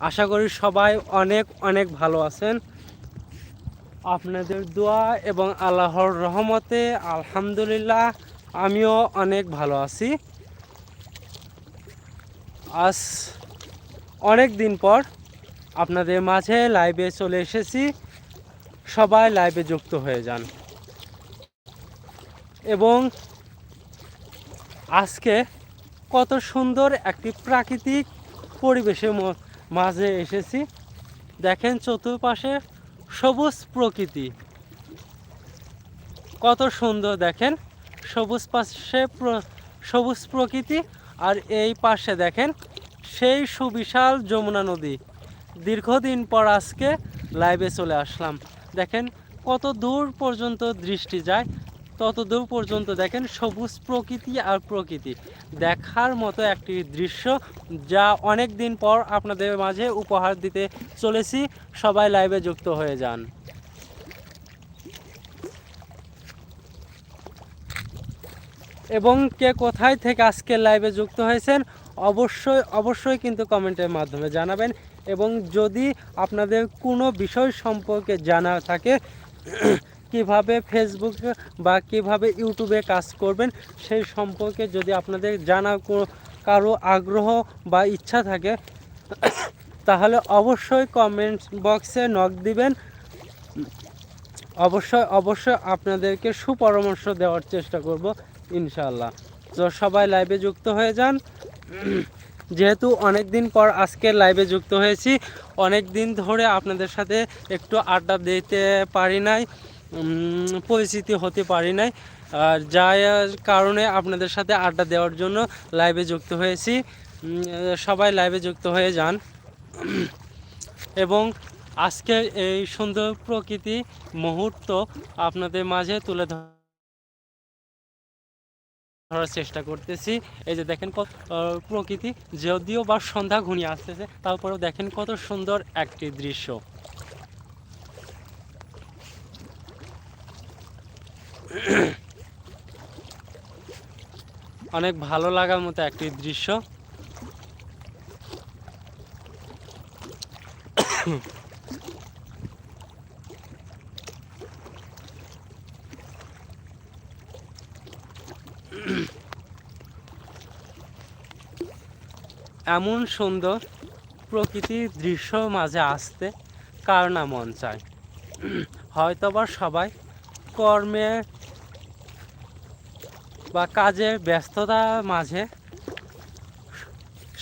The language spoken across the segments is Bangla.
আশা করি সবাই অনেক অনেক ভালো আছেন। আপনাদের দোয়া এবং আল্লাহর রহমতে, আলহামদুলিল্লাহ, আমিও অনেক ভালো আছি। আজ অনেক দিন পর আপনাদের মাঝে লাইভে চলে এসেছি। সবাই লাইভে যুক্ত হয়ে যান। এবং আজকে কত সুন্দর একটি প্রাকৃতিক পরিবেশের মাঝে এসেছি। দেখেন চতুর্পাশে সবুজ প্রকৃতি। কত সুন্দর, দেখেন। সবুজ পাশে সবুজ প্রকৃতি আর এই পাশে, দেখেন, সেই সুবিশাল যমুনা নদী। দীর্ঘদিন পর আজকে লাইভে চলে আসলাম। দেখেন, কত দূর পর্যন্ত দৃষ্টি যায় তত দূর পর্যন্ত দেখেন সবুজ প্রকৃতি আর প্রকৃতি। দেখার মতো একটি দৃশ্য যা অনেক দিন পর আপনাদের মাঝে উপহার দিতে চলেছি। সবাই লাইভে যুক্ত হয়ে যান। এবং কে কোথায় থেকে আজকে লাইভে যুক্ত হয়েছেন অবশ্যই অবশ্যই কিন্তু কমেন্টের মাধ্যমে জানাবেন। এবং যদি আপনাদের কোনো বিষয় সম্পর্কে জানা থাকে কীভাবে ফেসবুক বা কীভাবে ইউটিউবে কাজ করবেন, সেই সম্পর্কে যদি আপনাদের জানা কারও আগ্রহ বা ইচ্ছা থাকে, তাহলে অবশ্যই কমেন্ট বক্সে নক দিবেন। অবশ্যই অবশ্যই আপনাদেরকে সুপরামর্শ দেওয়ার চেষ্টা করব ইনশাল্লাহ তো সবাই লাইভে যুক্ত হয়ে যান। যেহেতু অনেক দিন পর আজকে লাইভে যুক্ত হয়েছি অনেক দিন ধরে আপনাদের সাথে একটু আড্ডা দিতে পারি নাই। পরিচিতি হতে পারি নাই। আর যার কারণে আপনাদের সাথে আড্ডা দেওয়ার জন্য লাইভে যুক্ত হয়েছি। সবাই লাইভে যুক্ত হয়ে যান। এবং আজকে এই সুন্দর প্রকৃতি মুহূর্ত আপনাদের মাঝে তুলে ধর- ধরার চেষ্টা করতেছি। এই যে দেখেন কত প্রকৃতি, যদিও বা সন্ধ্যা ঘনিয়ে আসতেছে, তারপরেও দেখেন কত সুন্দর একটি দৃশ্য। অনেক ভালো লাগার মতো একটি দৃশ্য। এমন সুন্দর প্রকৃতির দৃশ্য মাঝে আসতে কার না মন চায়? হয়তোবা সবাই কর্মে বা কাজের ব্যস্ততার মাঝে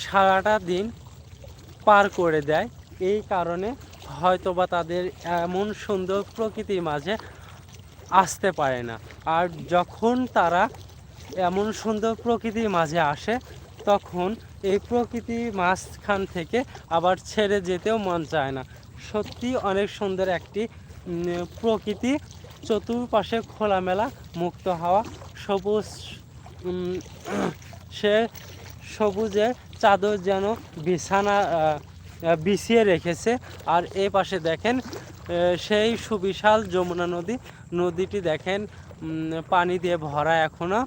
সারাটা দিন পার করে দেয়। এই কারণে হয়তো বা তাদের এমন সুন্দর প্রকৃতির মাঝে আসতে পারে না। আর যখন তারা এমন সুন্দর প্রকৃতির মাঝে আসে, তখন এই প্রকৃতির মাঝখান থেকে আবার ছেড়ে যেতেও মন চায় না। সত্যি অনেক সুন্দর একটি প্রকৃতি। চতুর্পাশে খোলামেলা, মুক্ত হাওয়া সবুজ সে সবুজে চাদর যেন বিছানা বিছিয়ে রেখেছে। আর এই পাশে দেখেন সেই সুবিশাল যমুনা নদী। নদীটি দেখেন পানি দিয়ে ভরা এখনও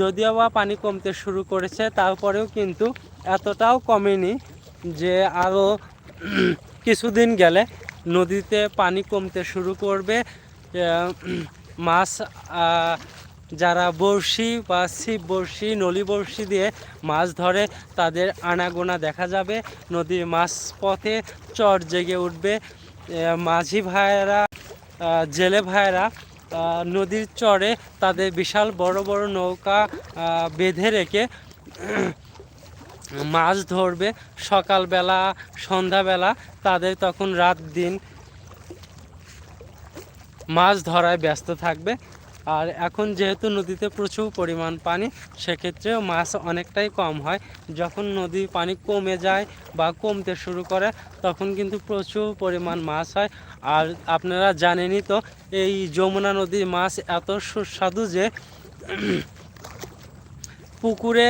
যদিও বা পানি কমতে শুরু করেছে, তারপরেও কিন্তু এতটাও কমেনি যে আরও কিছুদিন গেলে নদীতে পানি কমতে শুরু করবে। মাছ যারা বড়শি বা ছিপ বড়শি, নলি বড়শি দিয়ে মাছ ধরে, তাদের আনাগোনা দেখা যাবে। নদীর মাছ পথে চর জেগে উঠবে। মাঝি ভাইয়েরা জেলে ভাইয়েরা নদীর চরে তাদের বিশাল বড় বড় নৌকা বেঁধে রেখে মাছ ধরবে। সকালবেলা, সন্ধ্যাবেলা তাদের তখন রাত দিন মাছ ধরায় ব্যস্ত থাকবে। আর এখন যেহেতু নদীতে প্রচুর পরিমাণ পানি, সেক্ষেত্রেও মাছ অনেকটাই কম হয়। যখন নদীর পানি কমে যায় বা কমতে শুরু করে, তখন কিন্তু প্রচুর পরিমাণ মাছ হয়। আর আপনারা জানেনই তো, এই যমুনা নদীর মাছ এত সুস্বাদু যে পুকুরে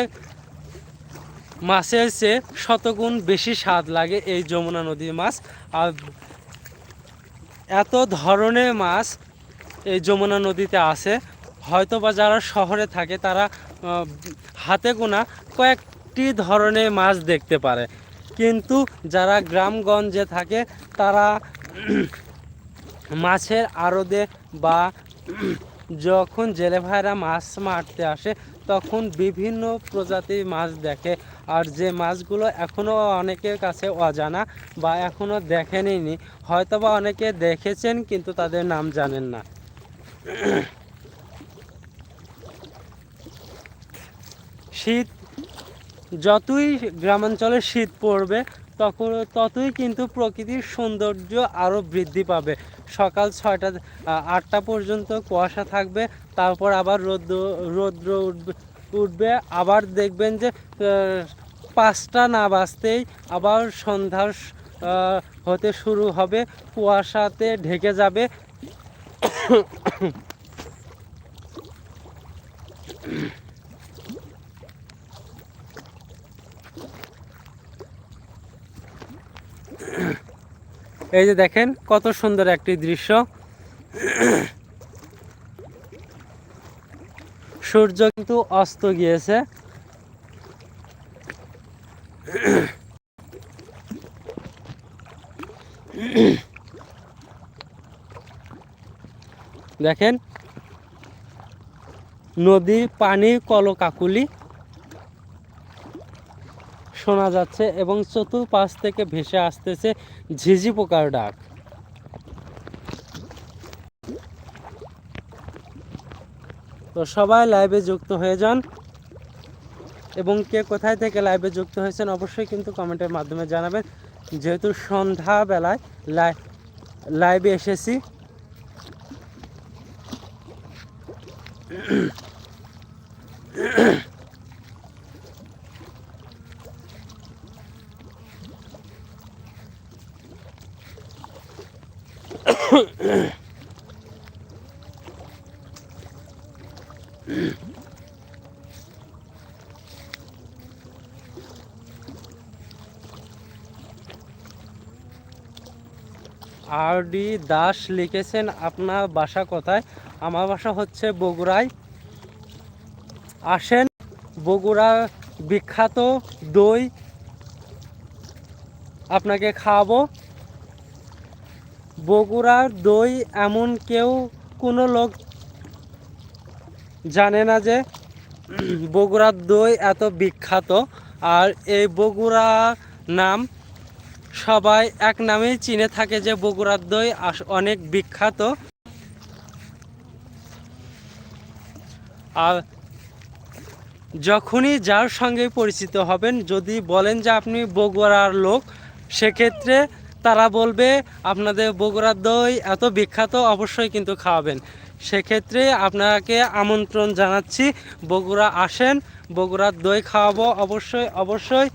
মাছের চেয়ে শতগুণ বেশি স্বাদ লাগে এই যমুনা নদীর মাছ। আর এত ধরনের মাছ এই যমুনা নদীতে আছে। হয়তো বা যারা শহরে থাকে, তারা হাতে গোনা কয়েকটি ধরনের মাছ দেখতে পারে। কিন্তু যারা গ্রামগঞ্জে থাকে, তারা মাছের আড়দে বা যখন জেলে ভাইরা মাছ মারতে আসে, তখন বিভিন্ন প্রজাতির মাছ দেখে। আর যে মাছগুলো এখনও অনেকের কাছে অজানা বা এখনও দেখেনি হয়তো বা অনেকে দেখেছেন, কিন্তু তাদের নাম জানেন না। শীত, যতই গ্রামাঞ্চলে শীত পড়বে, তখন, ততই কিন্তু প্রকৃতির সৌন্দর্য আরও বৃদ্ধি পাবে। সকাল ছয়টা আটটা পর্যন্ত কুয়াশা থাকবে, তারপর আবার রৌদ্র রৌদ্র উঠবে উঠবে, আবার দেখবেন যে পাঁচটা না বাজতেই আবার সন্ধ্যার হতে শুরু হবে, কুয়াশাতে ঢেকে যাবে এই যে দেখেন কত সুন্দর একটি দৃশ্য। সূর্য কিন্তু অস্ত গিয়েছে। দেখেন, নদীর পানি কলকাকুলি শোনা যাচ্ছে এবং চতুর্পাশ থেকে ভেসে আসতেছে ঝিঝি পোকার ডাক। তো সবাই লাইভে যুক্ত হয়ে যান। এবং কে কোথায় থেকে লাইভে যুক্ত হয়েছেন অবশ্যই কিন্তু কমেন্টের মাধ্যমে জানাবেন। যেহেতু সন্ধ্যাবেলায় লাই লাইভে এসেছি Yeah. আর ডি দাস লিখেছেন আপনার বাসা কোথায়? আমার বাসা হচ্ছে বগুড়ায়। আসেন, বগুড়া বিখ্যাত দই আপনাকে খাওয়াবো। বগুড়ার দই এমন কেউ, কোনো লোক জানে না যে বগুড়ার দই এত বিখ্যাত। আর এই বগুড়া নাম সবাই এক নামেই চিনে থাকে যে বগুড়ার দই অনেক বিখ্যাত। আর যখনই যার সঙ্গে পরিচিত হবেন, যদি বলেন যে আপনি বগুড়ার লোক, সেক্ষেত্রে তারা বলবে, আপনাদের বগুড়ার দই এত বিখ্যাত, অবশ্যই কিন্তু খাওয়াবেন। সেক্ষেত্রে আপনাকে আমন্ত্রণ জানাচ্ছি, বগুড়া আসেন, বগুড়ার দই খাওয়াবো, অবশ্যই অবশ্যই।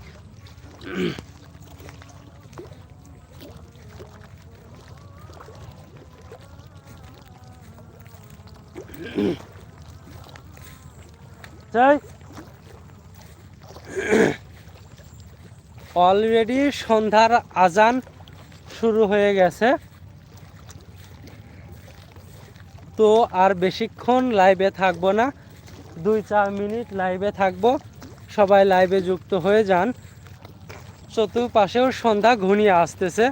যাই। অলরেডি সন্ধ্যার আজান শুরু হয়ে গেছে। তো আর বেশিক্ষণ লাইভে থাকব না। দুই চার মিনিট লাইভে থাকব। সবাই লাইভে যুক্ত হয়ে যান। চতুর্পাশেও সন্ধ্যা ঘনিয়ে আসতেছে।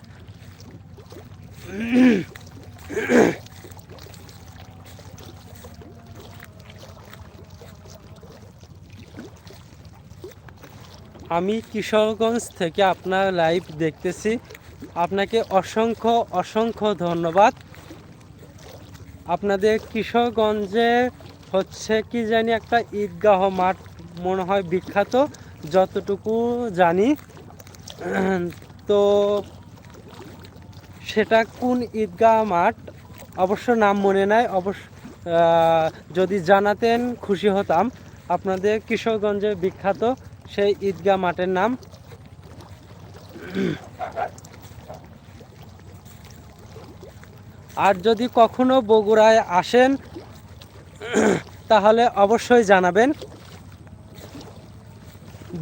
আমি কিশোরগঞ্জ থেকে আপনার লাইভ দেখতেছি। আপনাকে অসংখ্য অসংখ্য ধন্যবাদ। আপনাদের কিশোরগঞ্জে হচ্ছে কি জানি একটা ঈদগাহ মাঠ মনে হয় বিখ্যাত, যতটুকু জানি। তো সেটা কোন ঈদগাহ মাঠ? অবশ্য নাম মনে নাই, অবশ্য যদি জানাতেন খুশি হতাম। আপনাদের কিশোরগঞ্জে বিখ্যাত সেই ঈদগাহ মাঠের নাম। আর যদি কখনো বগুড়ায় আসেন, তাহলে অবশ্যই জানাবেন।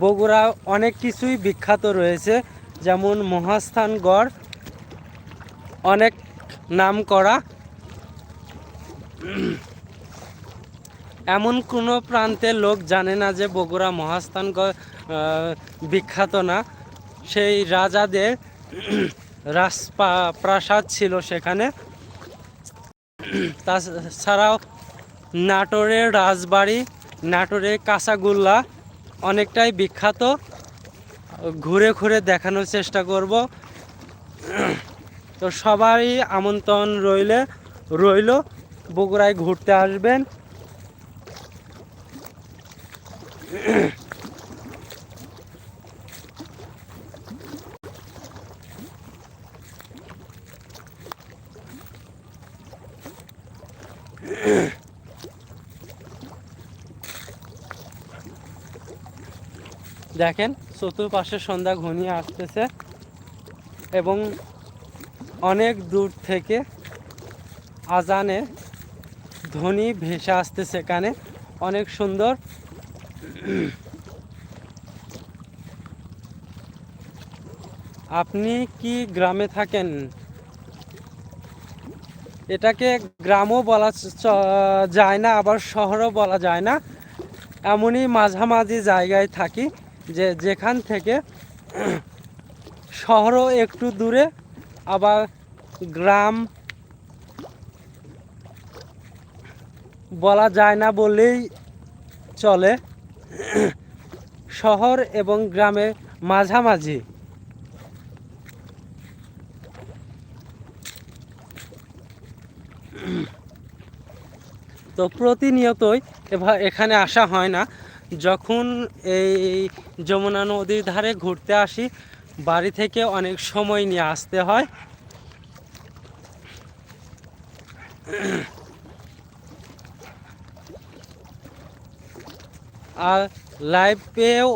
বগুড়া অনেক কিছুই বিখ্যাত রয়েছে, যেমন মহাস্থানগড়, অনেক নাম করা এমন কোনো প্রান্তের লোক জানে না যে বগুড়া মহাস্থান বিখ্যাত না। সেই রাজাদের রাজপা- প্রাসাদ ছিল সেখানে। তাছাড়াও নাটোরের রাজবাড়ি নাটোরের কাঁচাগোল্লা অনেকটাই বিখ্যাত। ঘুরে ঘুরে দেখানোর চেষ্টা করব। তো সবাই আমন্ত্রণ রইলে, রইল, বগুড়ায় ঘুরতে আসবেন। দেখেন, চতুর্পাশে সন্ধ্যা ঘনিয়ে আসতেছে এবং অনেক দূর থেকে আজানে ধ্বনি ভেসে আসতেছে এখানে। অনেক সুন্দর আপনি কি গ্রামে থাকেন? এটাকে গ্রামও বলা যায় না, আবার শহরও বলা যায় না। এমনই মাঝামাঝি জায়গায় থাকি যে যেখান থেকে শহরও একটু দূরে, আবার গ্রাম বলা যায় না বললেই চলে। শহর এবং গ্রামে মাঝামাঝি। তো প্রতিনিয়তই এখানে আসা হয় না। যখন এই যমুনা নদীর ধারে ঘুরতে আসি, বাড়ি থেকে অনেক সময় নিয়ে আসতে হয়। আর লাইভেও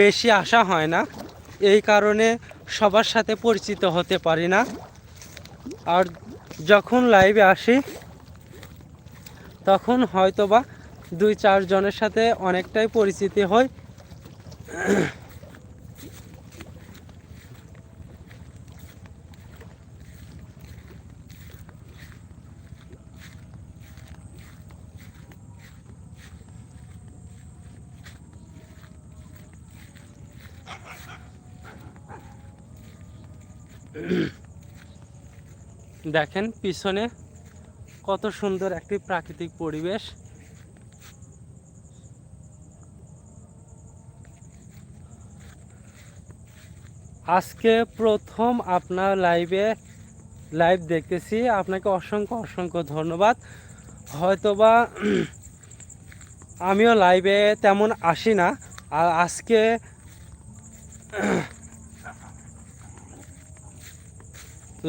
বেশি আসা হয় না। এই কারণে সবার সাথে পরিচিত হতে পারি না। আর যখন লাইভে আসি, তখন হয়তোবা দুই চারজনের সাথে অনেকটাই পরিচিতি হয় দেখেন পিছনে কত সুন্দর একটি প্রাকৃতিক পরিবেশ। আজকে প্রথম আপনার লাইভে লাইভ দেখতেছি। আপনাকে অসংখ্য অসংখ্য ধন্যবাদ। হয়তোবা আমিও লাইভে তেমন আসি না। আর আজকে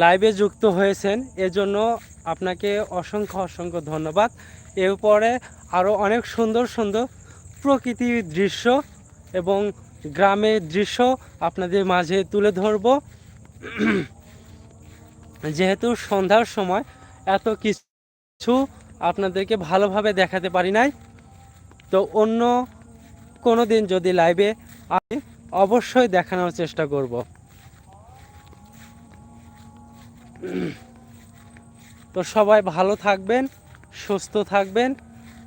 লাইভে যুক্ত হয়েছেন, এজন্য আপনাকে অসংখ্য অসংখ্য ধন্যবাদ। এরপরে আরও অনেক সুন্দর সুন্দর প্রকৃতির দৃশ্য এবং গ্রামের দৃশ্য আপনাদের মাঝে তুলে ধরব। যেহেতু সন্ধ্যার সময় এত কিছু আপনাদেরকে ভালোভাবে দেখাতে পারি নাই, তো অন্য কোনো দিন যদি লাইভে আমি অবশ্যই দেখানোর চেষ্টা করব। তো সবাই ভালো থাকবেন, সুস্থ থাকবেন।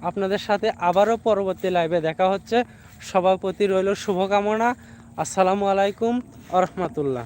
আপনাদের সাথে আবারও পরবর্তী লাইভে দেখা হচ্ছে। সবার প্রতি রইল শুভকামনা। আসসালামু আলাইকুম আ রহমতুল্লাহ।